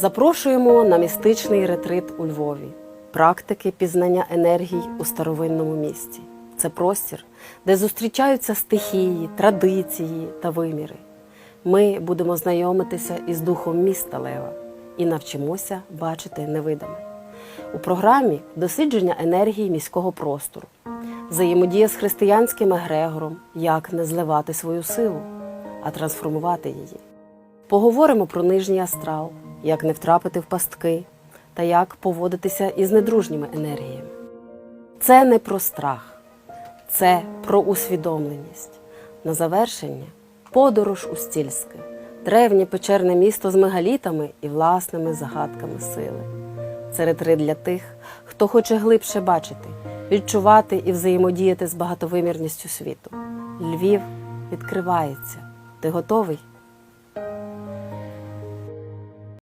Запрошуємо на містичний ретрит у Львові, практики пізнання енергій у старовинному місті. Це простір, де зустрічаються стихії, традиції та виміри. Ми будемо знайомитися із духом міста Лева і навчимося бачити невидиме. У програмі дослідження енергії міського простору, взаємодія з християнським егрегором, як не зливати свою силу, а трансформувати її. Поговоримо про нижній астрал, як не втрапити в пастки та як поводитися із недружніми енергіями. Це не про страх, це про усвідомленість. На завершення подорож у Стільське, древнє печерне місто з мегалітами і власними загадками сили. Це ретрит для тих, хто хоче глибше бачити, відчувати і взаємодіяти з багатовимірністю світу. Львів відкривається. Ти готовий?